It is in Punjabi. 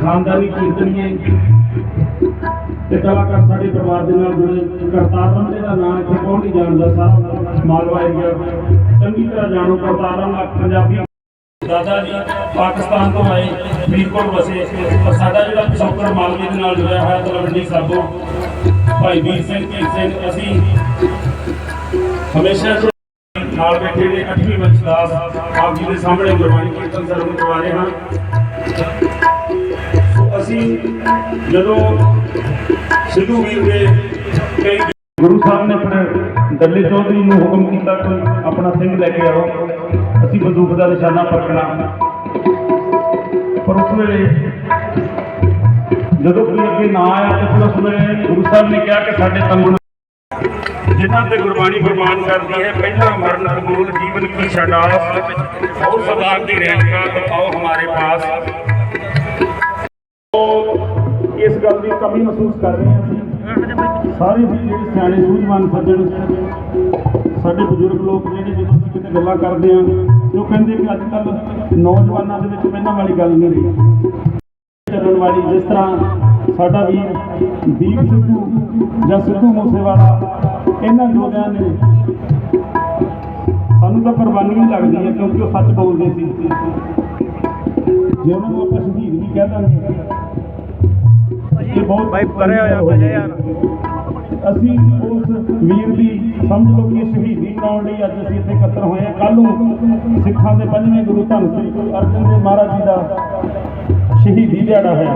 ਖਾਨਦਾਨੀ ਕੀਰਤਨੀਏ ਤੇ ਕਲਾਕਾਰ ਸਾਡੇ ਪਰਿਵਾਰ ਦੇ ਨਾਲ ਜੁੜੇ। ਕਰਤਾਰ ਬੰਦੇ ਦਾ ਨਾਮ ਇੱਥੇ ਕੌਣ ਨਹੀਂ ਜਾਣਦਾ? ਸਾਰਾ ਮਾਲਵਾ ਏਰੀਆ ਚੰਗੀ ਤਰ੍ਹਾਂ ਜਾਣੋ, ਕਰਤਾਰ ਨਾਲ ਪੰਜਾਬੀ ਦਾਦਾ ਜੀ ਪਾਕਿਸਤਾਨ ਤੋਂ ਆਏ, ਫਰੀਦਕੋਟ ਵਸੇ। ਪਰ ਸਾਡਾ ਜਿਹੜਾ ਪਿਛੋਕੜ ਮਾਲਵੇ ਦੇ ਨਾਲ ਜੁੜਿਆ ਹੋਇਆ ਤਲਵੰਡੀ ਸਾਬੋ। ਭਾਈ ਵੀਰ ਸਿੰਘ ਧੀਰ ਸਿੰਘ, ਅਸੀਂ ਹਮੇਸ਼ਾ ਨਾਲ ਬੈਠੇ ਨੇ 8ਵੀਂ ਮਜਦਾਸ ਆਪ ਜੀ ਦੇ ਸਾਹਮਣੇ ਗੁਰਬਾਣੀ ਕੀਰਤਨ ਸਰਵਣ ਕਰਵਾ ਰਹੇ ਹਾਂ। ਜਦੋਂ ਗੁਰੂ ਸਾਹਿਬ ਨੇ ਆਪਣੇ ਦੱਲੇ ਚੌਧਰੀ ਨੂੰ ਹੁਕਮ ਕੀਤਾ ਕਿ ਆਪਣਾ ਸਿੰਘ ਲੈ ਕੇ ਆਓ। ਅਸੀਂ ਬੰਦੂਕ ਦਾ ਨਿਸ਼ਾਨਾ ਪਰਖਣਾ। ਪਰ ਉਸ ਵੇਲੇ ਜਦੋਂ ਕੋਈ ਅੱਗੇ ਨਾ ਆਇਆ ਤਾਂ ਫਿਰ ਉਸ ਵੇਲੇ ਗੁਰੂ ਸਾਹਿਬ ਨੇ ਕਿਹਾ ਕਿ ਸਾਡੇ ਤੰਗੁਣ ਜਿਨ੍ਹਾਂ ਤੇ ਗੁਰਬਾਣੀ ਫਰਮਾਨ ਕਰਦੀ ਹੈ ਪਹਿਲਾ ਮਰਨ ਅਨਮੋਲ ਜੀਵਨ ਕੀ ਸ਼ਾਨਾਸ ਔਰ ਸਦਾ ਦੀ ਰਹਿਣ ਕਾ ਆਓ ਹਮਾਰੇ ਪਾਸ। ਇਸ ਗੱਲ ਦੀ ਕਮੀ ਮਹਿਸੂਸ ਕਰ ਰਹੇ ਹਾਂ ਅਸੀਂ। ਸਾਰੇ ਵੀ ਜਿਹੜੇ ਸਿਆਣੇ ਸੂਝਵਾਨ ਸੱਜਣ, ਸਾਡੇ ਬਜ਼ੁਰਗ ਲੋਕ ਜਿਹੜੇ ਜਦੋਂ ਅਸੀਂ ਕਿਤੇ ਗੱਲਾਂ ਕਰਦੇ ਹਾਂ, ਤੇ ਉਹ ਕਹਿੰਦੇ ਕਿ ਅੱਜ ਕੱਲ ਨੌਜਵਾਨਾਂ ਦੇ ਵਿੱਚ ਪਹਿਲਾਂ ਵਾਲੀ ਗੱਲ ਨਹੀਂ ਰਹੀ। ਚੱਲਣ ਵਾਲੀ ਜਿਸ ਤਰ੍ਹਾਂ ਸਾਡਾ ਵੀਰ ਦੀਪ ਸਿੱਧੂ ਜਾਂ ਸਿੱਧੂ ਮੂਸੇਵਾਲਾ, ਇਹਨਾਂ ਯੋਧਿਆਂ ਨੇ ਸਾਨੂੰ ਤਾਂ ਕੁਰਬਾਨੀ ਹੀ ਲੱਗਦੀ ਹੈ ਕਿਉਂਕਿ ਉਹ ਸੱਚ ਬੋਲਦੇ ਸੀ। ਜੇ ਉਹਨਾਂ ਨੂੰ ਆਪਾਂ ਸ਼ਹੀਦ ਵੀ ਕਹਿ ਦਾਂਗੇ ਇਹ ਬਹੁਤ ਭਾਈ ਪਰੇ ਹੋਇਆ ਭਾਈ ਯਾਰ। ਅਸੀਂ ਉਸ ਵੀਰ ਦੀ ਸਮਝ ਲਓ ਕਿ ਸ਼ਹੀਦੀ ਮਨਾਉਣ ਲਈ ਅੱਜ ਅਸੀਂ ਇੱਥੇ ਇਕੱਤਰ ਹੋਏ ਹਾਂ ਕੱਲ ਨੂੰ ਸਿੱਖਾਂ ਦੇ ਪੰਜਵੇਂ ਗੁਰੂ ਧੰਨ ਸ੍ਰੀ ਗੁਰੂ ਅਰਜਨ ਦੇਵ ਮਹਾਰਾਜ ਜੀ ਦਾ ਸ਼ਹੀਦੀ ਦਿਹਾੜਾ ਹੈ